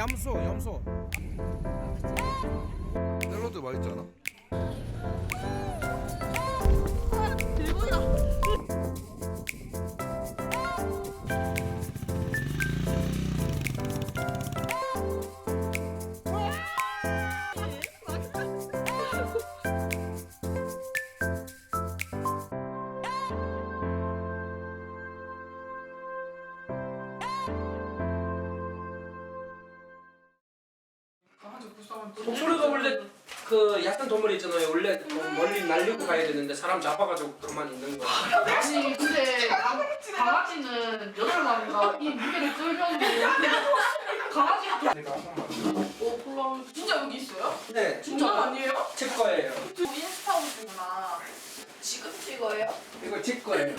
염소 염소 샐러드 맛있잖아. 독수리도 원래 그 약간 동물 있잖아요. 원래 좀 멀리 날리고 가야 되는데 사람 잡아가지고 가만히 있는 거. 아니 근데 강- 강아지는 여덟 마리가 이 무게를 끌면서 강아지가 내가 한 번만. 오 어, 진짜 여기 있어요? 네, 진짜 아니에요? 제 거예요. 인스타 옷이구나 지금 찍어요? 이거 제 거예요.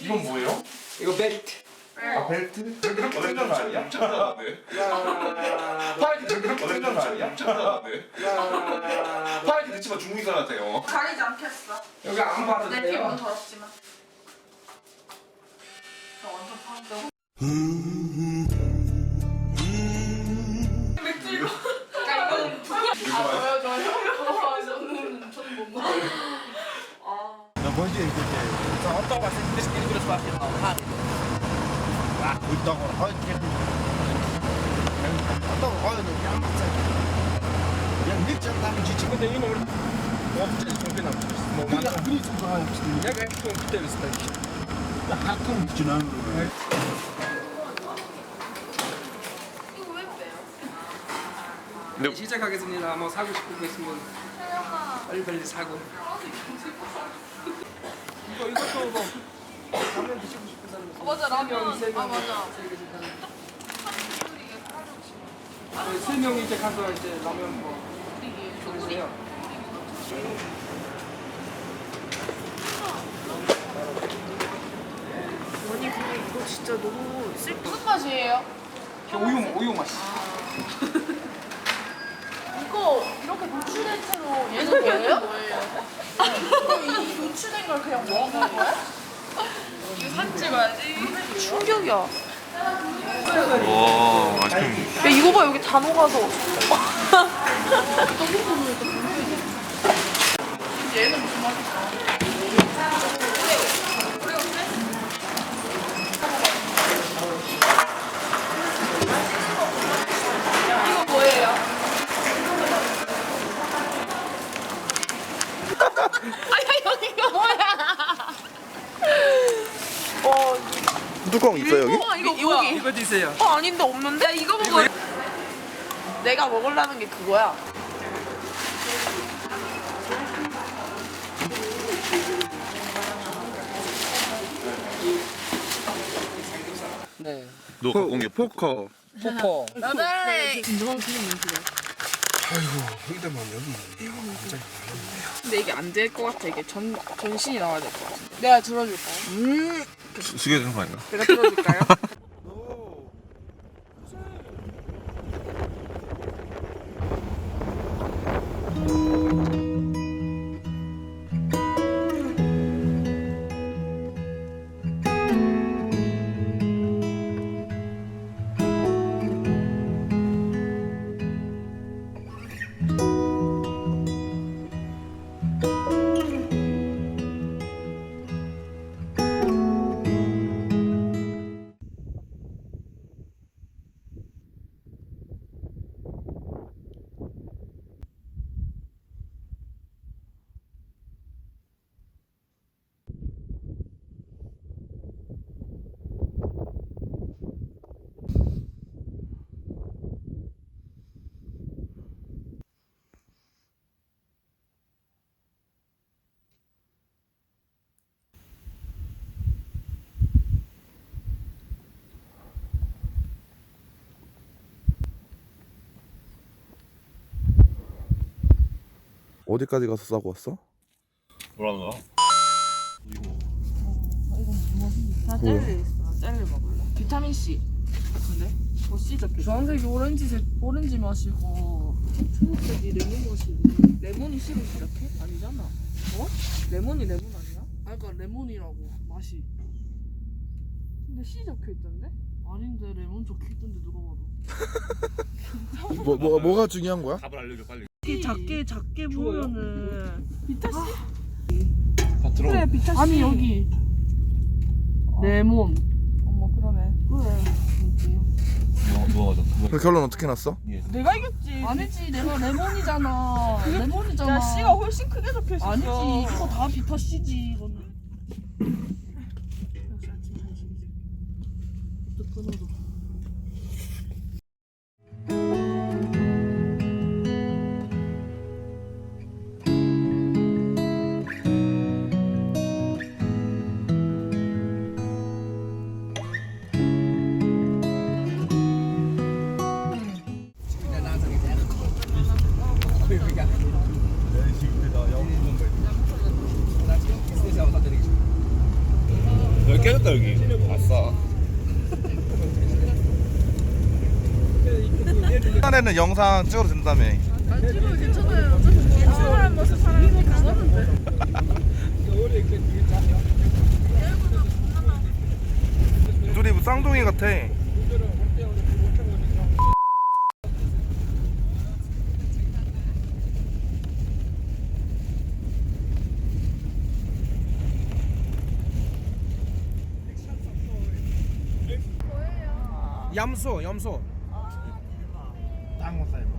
이건 뭐예요? 이거 벨트. 아 벨트? 저기는 어len전 아니야? 네. 야, 파이트 저기는 어len전 아니야? 네. 야, 파이트 듣지마 중국인 같아요. 가리지 않겠어 여기 안 봐도 내 피부는 돼요. 더럽지만 저 완전 파는데 맥주 이거 아 저요 저요? 아 저는 저는 못 먹어요 아 지치 근데 이거 없지 남지 뭐 많아 그리 좀 좋아요 내가 좀 그때 비슷해 가끔 지나는 거 이거 왜 빼요? 네. 시작하겠습니다. 뭐 사고 싶은 거 있으면 빨리 빨리 사고. 이거 이것도 뭐 라면 드시고 싶 있으면 맞아 라면 세 명, 아 맞아 저희 세 명이 이제 가서 이제 라면 뭐 드세요. 아니 근데 이거 진짜 너무 쓸 무슨 맛이에요? 우유 우유 맛. 이거 이렇게 노출된 채로 얘는 뭐예요? 그럼 이 노출된 걸 그냥 먹는 거야? 이거 사진 찍어야지 충격이야. 와 맛있겠네. 야 이거 봐 여기 다 녹아서. 얘는 무슨 맛일까? 이거 뭐예요? 아야 여기가 뭐야? 어 뚜껑 있어 여기? 어, 이거 뭐야? 이거 드세요. 어 아닌데 없는데? 야 이거 먹어. 내가 먹으려는 게 그거야. 네. 너 갖고 온게 포커. 포커. 나달래. 여기다만 여기 근데 이게 안 될 것 같아. 이게 전 전신이 나와야 될 것 같은데. 내가 들어줄까요? 음. 되는 거 아닌가? 내가 들어줄까요? 어디까지 가서 싸고 왔어? 뭐라는 거야? 나 젤리 있어. 나 젤리 먹을래. 비타민 C. 근데? 더 C 적혀. 주황색이 오렌지색 오렌지 맛이고 초록색이 레몬 맛이고 레몬이 C로 시작해? 아니잖아. 어? 레몬이 레몬 아니야? 아 그러니까 레몬이라고 맛이. 근데 C 적혀 있던데? 아닌데 레몬 좋겠던데 누가 봐도. 뭐, 뭐 뭐가 중요한 거야? 답을 알려줘 빨리. 이렇게 작게 작게 보면은 비타 씨? 다 들어. 그래 비타 씨. 아니 여기 레몬. 어머 그러네. 그래. 누가? 누가 그 결론 어떻게 났어? 내가 이겼지. 아니지 내가 레몬이잖아. 레몬이잖아. 야 씨가 훨씬 크게 적혀 있어. 아니지 이거 다 비타 씨지 이거는. 여기 시간에는 영상 찍어도 된다며. 둘이 뭐 쌍둥이 같아. 염소 염소 땅못 살고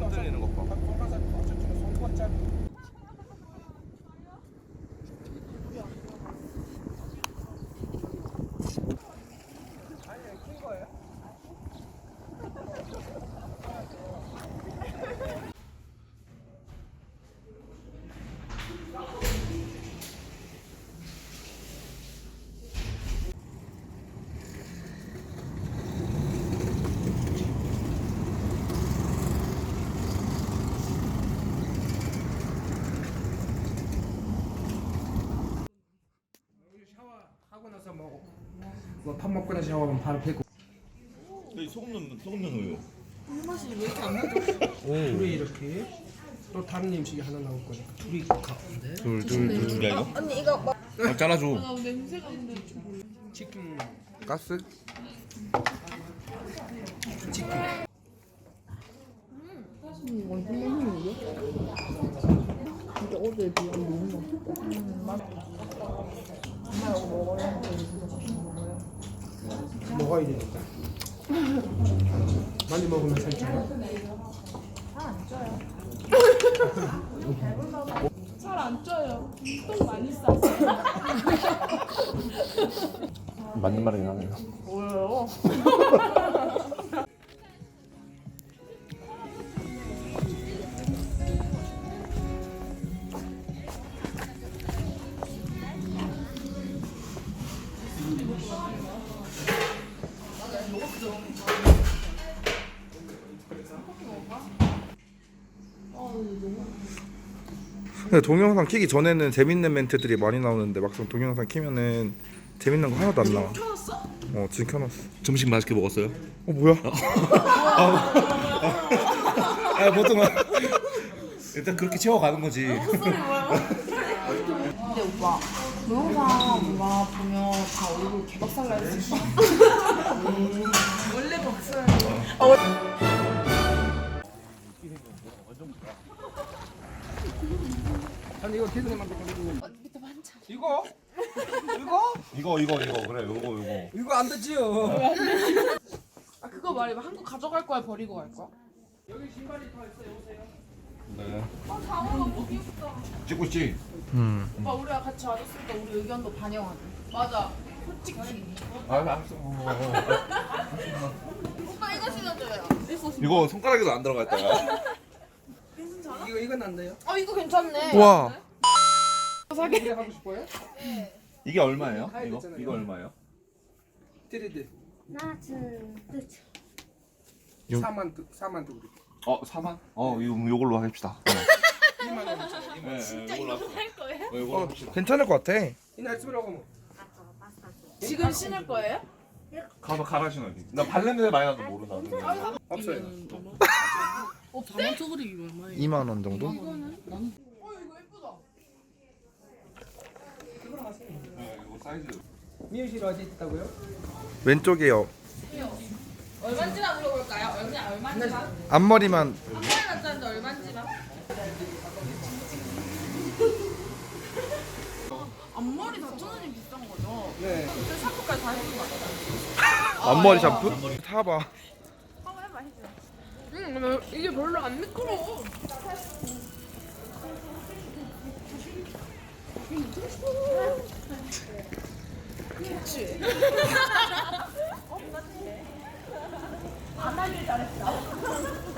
흔들리는 것 봐. 나서 뭐, 뭐밥 먹고 나서 샤워하면 바로 배고 여기 소금 넣는 소금 넣는 우유. 둘이 이렇게 또 다른 음식이 하나 나올 거니까 둘이 가운데 둘둘 둘. 야 이거? 언니 이거 막. 어, 잘라줘. 치킨 가스? 치킨 먹어야 되니까 많이 먹으면 살쪄요 살안 쪄요. 똥 많이 싸서. 맞는 말이긴 하네요. 뭐예요? 근데 동영상 키기 전에는 재밌는 멘트들이 많이 나오는데 막상 동영상 키면은 재밌는 거 하나도 안 나와. 켜놨어? 어 지금 켜놨어. 점심 맛있게 먹었어요? 어 뭐야? 아 보통은 일단 그렇게 채워가는 거지. 근데 오빠 동영상 뭔가 보면 다 얼굴 개박살 날수 있어. 원래 박살. 아니 이거 계속 만들 거고 이거 이거 이거 이거 이거 그래 요거 요거. 이거 안 되지요 아 그거 말해봐. 한국 가져갈 거야 버리고 갈 거야? 네. 아 장어가 너무 귀엽다. 찍고 있지. 음. 오빠 우리가 같이 와줬으니까 우리 의견도 반영하자. 맞아. 솔직히. 아 알았어. 오빠 이거 신어줘요. 이거 손가락에도 안 들어가 있다. 이거 이건 안 돼요 어 이거 괜찮네. 와. 이게 하고 싶어요 이게 얼마예요? 가야 이거 되잖아요. 이거 얼마예요? 하나 둘 셋. 4만 두 4만 두 어 4만? 어 이거 요걸로 합시다. 2만 원이잖아요 네, 네, 이걸로. 할 거예요? 어, 어. 괜찮을 것 같아. 이날 쓰라고 뭐. 지금 신을 거예요? 가서 갈아 신어야지. 나 발냄새 많이 나도 모르나. 없어요. 어 방어토그리 이거 얼마예요? 2만 원 정도? 어, 네, 이거 사이즈. 미용실 어디 있다고요? 왼쪽이요. 얼마인지만 물어볼 얼마? 앞머리만 한? 앞머리 4천 원이 비싼 거죠? 네. 저 샴푸까지 다 해준 거 아니야? 앞머리 샴푸? 타봐. 한번 해봐 해줘. 응, 나 이게 별로 안 미끄러워. 안 하길 잘했어.